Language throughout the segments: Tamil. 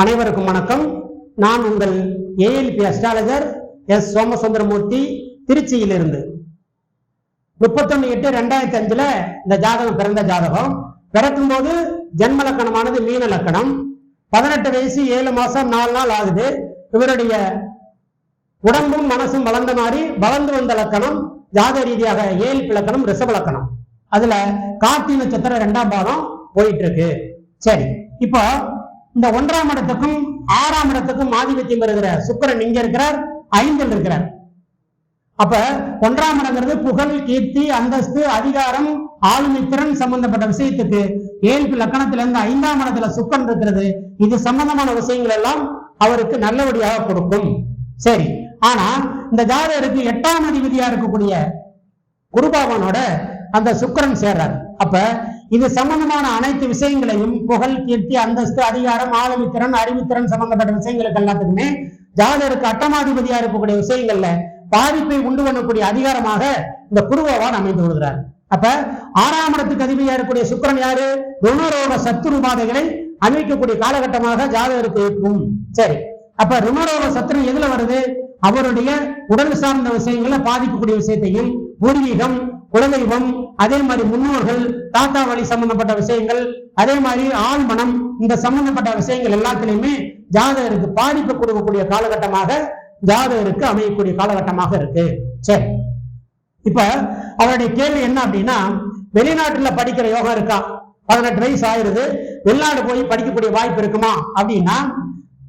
அனைவருக்கும் வணக்கம். நான் உங்கள் ஏஎல்பி அஸ்ட்ராலஜர் எஸ் சோமசுந்தரமூர்த்தி திருச்சியிலிருந்து. முப்பத்தொன்னு எட்டு ரெண்டாயிரத்தி அஞ்சுல இந்த ஜாதகம் பிறந்த ஜாதகம். பிறக்கும் போது ஜென்ம லக்கணமானது மீன லக்கணம். பதினெட்டு வயசு ஏழு மாசம் நாலு நாள் ஆகுது. இவருடைய உடம்பும் மனசும் வளர்ந்த மாதிரி வளர்ந்து வந்த லக்கணம் ஜாத ரீதியாக ஏழு லக்கணம் ரிசப லக்கணம். அதுல கார்த்தி நட்சத்திரம் ரெண்டாம் பாதம் போயிட்டு இருக்கு. சரி இப்போ இந்த ஒன்றாம் இடத்துக்கும் ஆறாம் இடத்துக்கும் ஆதிபத்தியம் பெறுகிற சுக்கிரன் இங்க இருக்கிறார் ஐந்தில் இருக்கிறார். அப்ப ஒன்றாம் இடங்கிறது புகழ் கீர்த்தி அந்தஸ்து அதிகாரம் ஆளுமை திறன் சம்பந்தப்பட்ட விஷயத்துக்கு ஏழ்பு லக்கணத்துல இருந்து ஐந்தாம் இடத்துல சுக்கன் இருக்கிறது. இது சம்பந்தமான விஷயங்கள் எல்லாம் அவருக்கு நல்லபடியாக கொடுக்கும். சரி ஆனா இந்த ஜாதகருக்கு எட்டாம் அதிபதியா இருக்கக்கூடிய குருபாவனோட அந்த சுக்கிரன் சேர்றாரு. அப்ப இது சம்பந்தமான அனைத்து விஷயங்களையும் புகழ் கீர்த்தி அந்தஸ்து அதிகாரம் ஆளுமைத்திறன் அறிவுத்திறன் சம்பந்தப்பட்ட விஷயங்களுக்கு எல்லாத்துக்குமே ஜாதகருக்கு அட்டமாதிபதியா இருக்கக்கூடிய விஷயங்கள்ல பாதிப்பை உண்டு பண்ணக்கூடிய அதிகாரமாக இந்த குருவான் அமைந்து விடுகிறார் அப்ப ஆறாம் இடத்துக்கு அதிபதியா இருக்கக்கூடிய சுக்கரன் யாரு? ருணரோக சத்துரு பாதைகளை அமைக்கக்கூடிய காலகட்டமாக ஜாதகருக்கு இருக்கும். சரி. அப்ப ருணரோக சத்துரு எதுல வருது? அவருடைய உடல் சார்ந்த விஷயங்களை பாதிக்கக்கூடிய விஷயத்தையும் பூர்வீகம் குலதெய்வம் அதே மாதிரி முன்னோர்கள் தாத்தா வழி சம்பந்தப்பட்ட விஷயங்கள் அதே மாதிரி ஆழ்மனம் இந்த சம்பந்தப்பட்ட விஷயங்கள் எல்லாத்திலையுமே ஜாதகருக்கு பாதிப்பு கொடுக்கக்கூடிய காலகட்டமாக ஜாதகருக்கு அமையக்கூடிய காலகட்டமாக இருக்கு. சரி. இப்ப அவருடைய கேள்வி என்ன அப்படின்னா வெளிநாட்டுல படிக்கிற யோகம் இருக்கா? பதினெட்டு வயசு ஆயிருது வெளிநாடு போய் படிக்கக்கூடிய வாய்ப்பு இருக்குமா? அப்படின்னா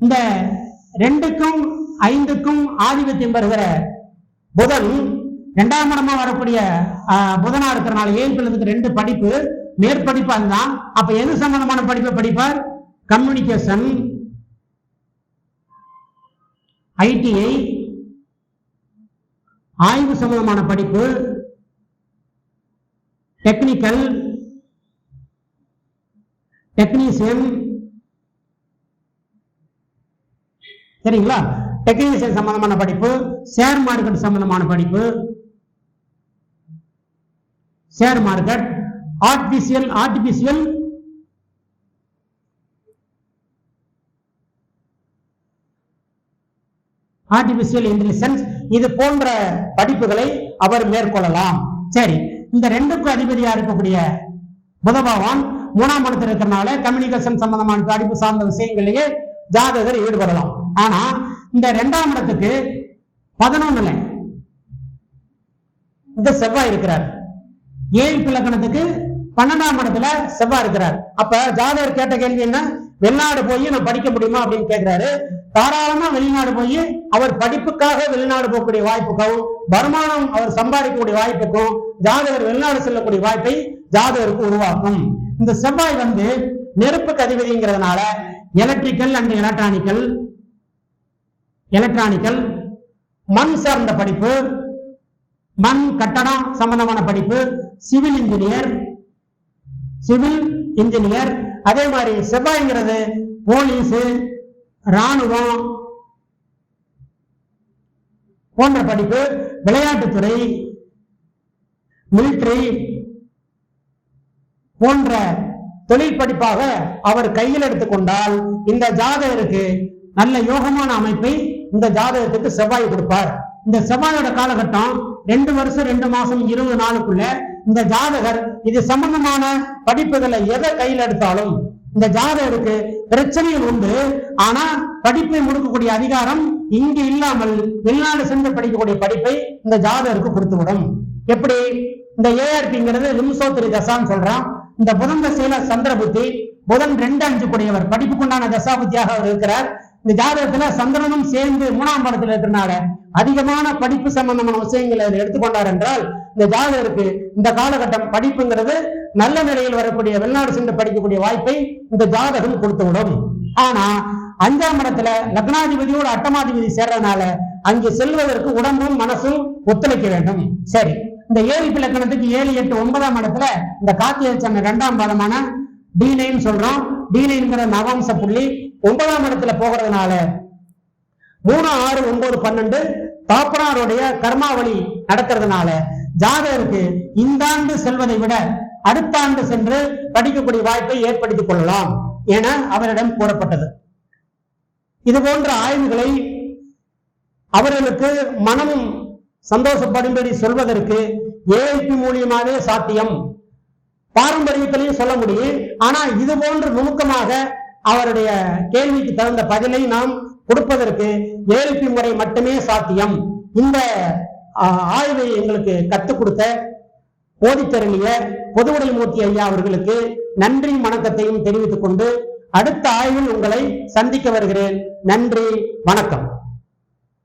இந்த ரெண்டுக்கும் ஐந்துக்கும் ஆதிபத்தியம் பெறுகிற புதன் இரண்டாம் இடமா வரக்கூடிய புதனா இருக்கிறனால ஏழ்பிள்ளத்துக்கு ரெண்டு படிப்பு மேற்படிப்பு அதுதான். அப்ப எது சம்பந்தமான படிப்பை படிப்பார்? கம்யூனிகேஷன் ஐடிஐ ஆய்வு சம்பந்தமான படிப்பு டெக்னிக்கல் டெக்னீசியன் சரிங்களா? டெக்னீசியன் சம்பந்தமான படிப்பு ஷேர் மார்க்கெட் சம்பந்தமான படிப்பு share market artificial artificial artificial intelligence இது போன்ற படிப்புகளை அவர் மேற்கொள்ளலாம். சரி இந்த ரெண்டுக்கும் அதிபதியா இருக்கக்கூடிய புதபகவான் மூணாம் இடத்துல இருக்கிறனால கம்யூனிகேஷன் சம்பந்தமான படிப்பு சார்ந்த விஷயங்களையே ஜாதகர் ஈடுபடலாம். ஆனா இந்த ரெண்டாம் இடத்துக்கு பதினொன்னுல இந்த செவ்வாய் இருக்கிறார். ஏழு இலக்கணத்துக்கு பன்னெண்டாம் இடத்துல செவ்வாய் இருக்கிறார். அப்ப ஜாதகர் கேட்ட கேள்வி என்ன? வெளிநாடு போய் நான் படிக்க முடியுமா அப்படின்னு கேட்கிறாரு. தாராளமா வெளிநாடு போய் அவர் படிப்புக்காக வெளிநாடு போகக்கூடிய வாய்ப்புக்கும் வருமானம் அவர் சம்பாதிக்கக்கூடிய வாய்ப்புக்கும் ஜாதகர் வெளிநாடு செல்லக்கூடிய வாய்ப்பை ஜாதகருக்கு உருவாக்கும். இந்த செவ்வாய் வந்து நெருப்புக்கு அதிபதிங்கிறதுனால எலக்ட்ரிக்கல் அண்ட் எலக்ட்ரானிக்கல் எலக்ட்ரானிக்கல் மண் சார்ந்த படிப்பு மண் கட்டடம் சம்பந்தமான படிப்பு சிவில் இன்ஜினியர் சிவில் இன்ஜினியர் அதே மாதிரி செவ்வாய்ங்கிறது போலீஸ் ராணுவம் போன்ற படிப்பு விளையாட்டுத்துறை மிலிட்டரி போன்ற தொழில் படிப்பாக அவர் கையில் எடுத்துக்கொண்டால் இந்த ஜாதகருக்கு நல்ல யோகமான அமைப்பை இந்த ஜாதகத்துக்கு செவ்வாய் கொடுப்பார். இந்த செவ்வாயோட காலகட்டம் ரெண்டு வருஷம் ரெண்டு மாசம் இருபது நாளுக்குள்ள இந்த ஜாதகர் இது சம்பந்தமான படிப்புகளை எதை கையில் எடுத்தாலும் இந்த ஜாதகருக்கு பிரச்சனைகள் உண்டு. ஆனா படிப்பை முடுக்கக்கூடிய அதிகாரம் இங்கு இல்லாமல் வெளிநாடு சென்று படிக்கக்கூடிய படிப்பை இந்த ஜாதகருக்கு கொடுத்துவிடும். எப்படி? இந்த ஏஆர்பிங்கிறது லிம்சோத்திரி தசான்னு சொல்றான். இந்த புதன் தசையில சந்திர புத்தி புதன் ரெண்டு அஞ்சு கூடியவர் படிப்புக்குண்டான தசா புத்தியாக அவர் இருக்கிறார். இந்த ஜாதகத்துல சந்திரனும் சேர்ந்து மூணாம் படத்துல இருக்கிறனால அதிகமான படிப்பு சம்பந்தமான விஷயங்களை அவர் எடுத்துக்கொண்டார் என்றால் இந்த ஜாதகருக்கு இந்த காலகட்டம் படிப்புங்கிறது நல்ல நிலையில் வரக்கூடிய வெளிநாடு சென்று படிக்கக்கூடிய வாய்ப்பை இந்த ஜாதகம் கொடுத்துவிடும். ஆனா அஞ்சாம் இடத்துல லக்னாதிபதியோட அட்டமாதிபதி சேர்றதுனால அங்கு செல்வதற்கு உடம்பும் மனசும் ஒத்துழைக்க வேண்டும். சரி இந்த ஏழு இலக்கணத்துக்கு ஏழு எட்டு ஒன்பதாம் இடத்துல இந்த காத்திய சொன்ன இரண்டாம் பாதமான டி நைன் சொல்றோம். டி நைன்கிற நவாம்ச புள்ளி ஒன்பதாம் இடத்துல போகிறதுனால மூணு ஆறு ஒன்பது பன்னெண்டு தாப்பனாருடைய கர்மாவளி நடக்கிறதுனால ஜாதகருக்கு இந்த ஆண்டு செல்வதை விட அடுத்த ஆண்டு சென்று படிக்கக்கூடிய வாய்ப்பை ஏற்படுத்திக் கொள்ளலாம் என அவரிடம் கூறப்பட்டது. இது போன்ற ஆய்வுகளை அவர்களுக்கு மனமும் சந்தோஷப்படும்படி சொல்வதற்கு ஏஐபி மூலியமாவே சாத்தியம். பாரம்பரியத்திலையும் சொல்ல முடியும். ஆனா இது போன்று நுணுக்கமாக அவருடைய கேள்விக்கு தகுந்த பதிலை நாம் கொடுப்பதற்கு ஏழுப்பி முறை மட்டுமே சாத்தியம். இந்த ஆ, ஆய்வை எங்களுக்கு கற்றுக் கொடுத்த போதித்தருளிய பொதுவுடைமூர்த்தி ஐயா அவர்களுக்கு நன்றி வணக்கத்தையும் தெரிவித்துக் கொண்டு அடுத்த ஆய்வில் உங்களை சந்திக்க வருகிறேன். நன்றி வணக்கம்.